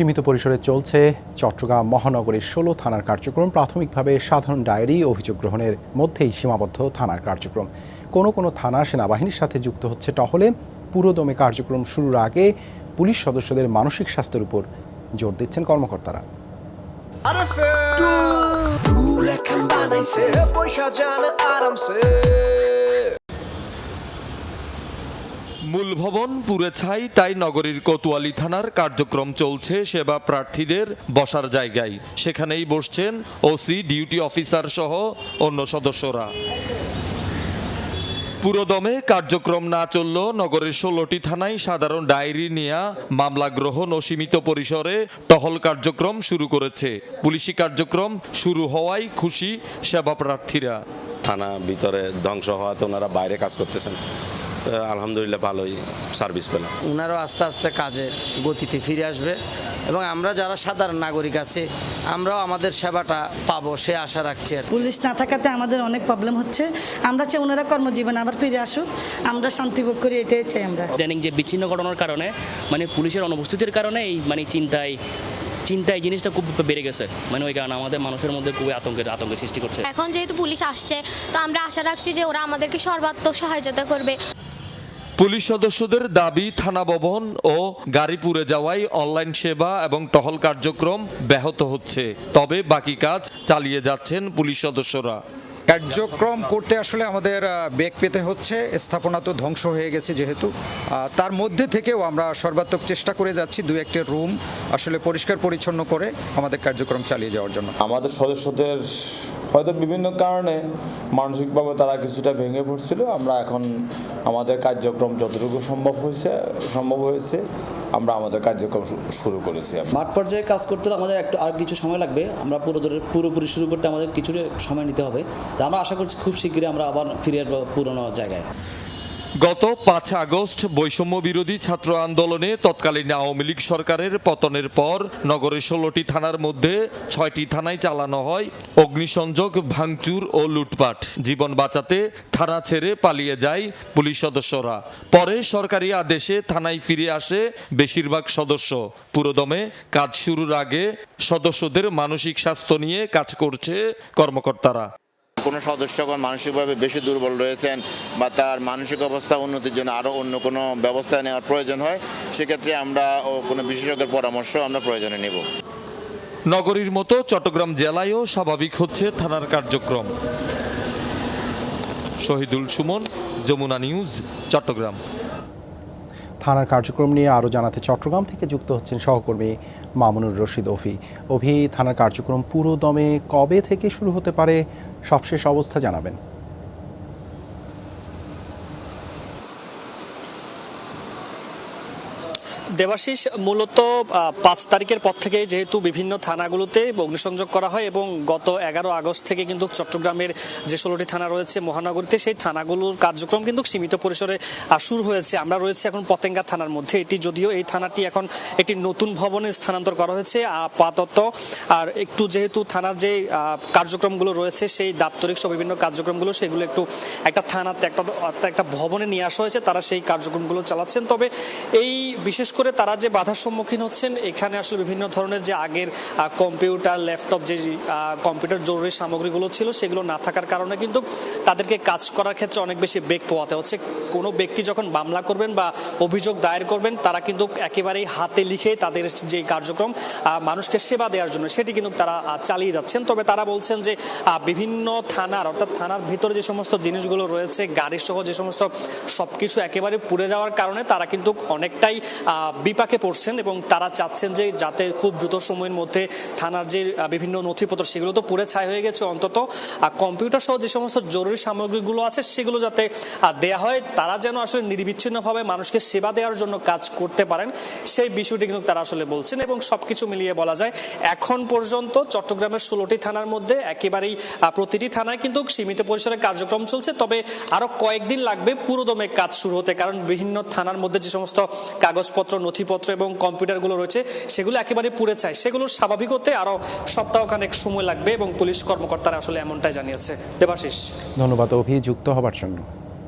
সীমিত পরিসরে চলছে চট্টগ্রাম মহানগরীর ষোলো থানার কার্যক্রম। প্রাথমিকভাবে সাধারণ ডায়েরি অভিযোগ গ্রহণের মধ্যেই সীমাবদ্ধ থানার কার্যক্রম। কোনো কোনো থানা সেনাবাহিনীর সাথে যুক্ত হচ্ছে টহলে। পুরোদমে কার্যক্রম শুরুর আগে পুলিশ সদস্যদের মানসিক স্বাস্থ্যের উপর জোর দিচ্ছেন কর্মকর্তারা। আরামসে। মূল ভবন পুড়ে ছাই, তাই নগরীর কোতোয়ালি থানার কার্যক্রম চলছে সেবা প্রার্থীদের বসার জায়গায়। সেখানেই বসছেন ওসি, ডিউটি অফিসার সহ অন্য সদস্যরা। পুরোদমে কার্যক্রম না চলল নগরের ষোলোটি থানায় সাধারণ ডায়েরি নিয়ে, মামলা গ্রহণ ও সীমিত পরিসরে টহল কার্যক্রম শুরু করেছে। পুলিশি কার্যক্রম শুরু হওয়ায় খুশি সেবা প্রার্থীরা। থানা ভিতরে ধ্বংস হওয়াতে ওনারা বাইরে কাজ করতেছেন। আলহামদুলিল্লাহ ভালোই সার্ভিস পেলাম। ওনারও আস্তে আস্তে কাজের গতিতে ফিরে আসবে এবং আমরা যারা সাধারণ নাগরিক আছি আমরাও আমাদের সেবাটা পাবো সে আশা রাখছি আর পুলিশ না থাকাতে আমাদের অনেক প্রবলেম হচ্ছে। আমরা চাই ওনারা কর্মজীবন আবার ফিরে আসুক। আমরা শান্তি ভোগ করি এটাই চাই আমরা। ইদানিং যে বিচ্ছিন্ন ঘটনার কারণে মানে পুলিশের অনুপস্থিতির কারণে এই মানে চিন্তায় চিন্তায় জিনিসটা খুব বেড়ে গেছে। মানে ওই কারণে আমাদের মানুষের মধ্যে খুবই আতঙ্কের আতঙ্কের সৃষ্টি করছে। এখন যেহেতু পুলিশ আসছে তো আমরা আশা রাখছি যে ওরা আমাদেরকে সর্বাত্মক সহায়তা করবে। পুলিশ সদস্যদের দাবি, থানা ভবন ও গাড়ি পুড়ে যাওয়ায় অনলাইন সেবা এবং টহল কার্যক্রম ব্যাহত হচ্ছে। তবে বাকি কাজ চালিয়ে যাচ্ছেন পুলিশ সদস্যরা। কার্যক্রম করতে আসলে আমাদের বেগ পেতে হচ্ছে। স্থাপনা তো ধ্বংস হয়ে গেছে যেহেতু। তার মধ্যে থেকেও আমরা সর্বাত্মক চেষ্টা করে যাচ্ছি দু একটি রুম আসলে পরিষ্কার পরিচ্ছন্ন করে আমাদের কার্যক্রম চালিয়ে যাওয়ার জন্য। আমাদের সদস্যদের হয়তো বিভিন্ন কারণে মানসিকভাবে তারা কিছুটা ভেঙে পড়ছিল। আমরা এখন আমাদের কার্যক্রম যতটুকু সম্ভব হয়েছে সম্ভব হয়েছে। আমরা আমাদের কার্যক্রম শুরু করেছি মাঠ পর্যায়ে কাজ করতে হলে আমাদের একটু আর কিছু সময় লাগবে। আমরা পুরো পুরোপুরি শুরু করতে আমাদের কিছুটা সময় নিতে হবে। তা আমরা আশা করছি খুব শীঘ্রই আমরা আবার ফিরে আসব পুরোনো জায়গায়। গত পাঁচ আগস্ট বৈষম্য বিরোধী ছাত্র আন্দোলনে তৎকালীন আওয়ামী লীগ সরকারের পতনের পর নগরের ষোলোটি থানার মধ্যে ছয়টি থানায় চালানো হয় অগ্নিসংযোগ, ভাঙচুর ও লুটপাট। জীবন বাঁচাতে থানা ছেড়ে পালিয়ে যায় পুলিশ সদস্যরা। পরে সরকারি আদেশে থানায় ফিরে আসে বেশিরভাগ সদস্য। পুরোদমে কাজ শুরুর আগে সদস্যদের মানসিক স্বাস্থ্য নিয়ে কাজ করছে কর্মকর্তারা। কোনো সদস্যগণ মানসিকভাবে বেশি দুর্বল রয়েছেন বা তার মানসিক অবস্থা উন্নতির জন্য আরও অন্য কোনো ব্যবস্থা নেওয়ার প্রয়োজন হয়, সেক্ষেত্রে আমরা ও কোনো বিশেষজ্ঞের পরামর্শ আমরা প্রয়োজনে নেব। নগরীর মতো চট্টগ্রাম জেলায়ও স্বাভাবিক হচ্ছে থানার কার্যক্রম। শহীদুল সুমন, যমুনা নিউজ, চট্টগ্রাম। থানার কার্যক্রম নিয়ে আরও জানাতে চট্টগ্রাম থেকে যুক্ত হচ্ছেন সহকর্মী মামুনুর রশিদ অফি অভি থানার কার্যক্রম পুরো দমে কবে থেকে শুরু হতে পারে? সবশেষ অবস্থা জানাবেন। দেবাশিস, মূলত পাঁচ তারিখের পর থেকে যেহেতু বিভিন্ন থানাগুলোতে অগ্নিসংযোগ করা হয় এবং গত এগারো আগস্ট থেকে কিন্তু চট্টগ্রামের যে ষোলোটি থানা রয়েছে মহানগরীতে, সেই থানাগুলোর কার্যক্রম কিন্তু সীমিত পরিসরে শুরু হয়েছে। আমরা রয়েছে এখন পতেঙ্গা থানার মধ্যে। এটি যদিও এই থানাটি এখন একটি নতুন ভবনে স্থানান্তর করা হয়েছে, আপাতত। আর একটু যেহেতু থানার যে কার্যক্রমগুলো রয়েছে, সেই দাপ্তরিক সব বিভিন্ন কার্যক্রমগুলো, সেগুলো একটু একটা থানাতে একটা একটা ভবনে নিয়ে আসা হয়েছে, তারা সেই কার্যক্রমগুলো চালাচ্ছেন। তবে এই, বিশেষ করে তারা যে বাধার সম্মুখীন হচ্ছেন, এখানে আসলে বিভিন্ন ধরনের যে আগের কম্পিউটার, ল্যাপটপ যে কম্পিউটার জরুরি সামগ্রীগুলো ছিল, সেগুলো না থাকার কারণে কিন্তু তাদেরকে কাজ করার ক্ষেত্রে অনেক বেশি বেগ পোয়াতে হচ্ছে। কোনো ব্যক্তি যখন মামলা করবেন বা অভিযোগ দায়ের করবেন, তারা কিন্তু একেবারেই হাতে লিখে তাদের যে কার্যক্রম মানুষকে সেবা দেওয়ার জন্য সেটি কিন্তু তারা চালিয়ে যাচ্ছেন। তবে তারা বলছেন যে বিভিন্ন থানার, অর্থাৎ থানার ভিতরে যে সমস্ত জিনিসগুলো রয়েছে গাড়ি সহ যে সমস্ত সব কিছু একেবারে পুড়ে যাওয়ার কারণে তারা কিন্তু অনেকটাই বিপাকে পড়ছেন এবং তারা চাচ্ছেন যে যাতে খুব দ্রুত সময়ের মধ্যে থানার যে বিভিন্ন নথিপত্র সেগুলো তো পুড়ে ছাই হয়ে গেছে অন্তত। আহ, কম্পিউটার সহ যে সমস্ত জরুরি সামগ্রীগুলো আছে সেগুলো যাতে দেয়া হয় তারা যেন আসলে নির্বিচ্ছিন্নভাবে মানুষকে সেবা দেওয়ার জন্য কাজ করতে পারেন সেই বিষয়টি কিন্তু তারা আসলে বলছেন এবং সবকিছু মিলিয়ে বলা যায় এখন পর্যন্ত চট্টগ্রামের ষোলোটি থানার মধ্যে একেবারেই প্রতিটি থানায় কিন্তু সীমিত পরিসরে কার্যক্রম চলছে তবে আরও কয়েকদিন লাগবে পুরোদমে কাজ শুরু হতে কারণ বিভিন্ন থানার মধ্যে যে সমস্ত কাগজপত্র নথিপত্র এবং কম্পিউটারগুলো রয়েছে, সেগুলো একেবারে পুড়ে চায় সেগুলো স্বাভাবিক হতে আরও সপ্তাহখানেক সময় লাগবে এবং পুলিশ কর্মকর্তারা আসলে এমনটাই জানিয়েছে। দেবাশিস। ধন্যবাদ, অভিযুক্ত হবার জন্য।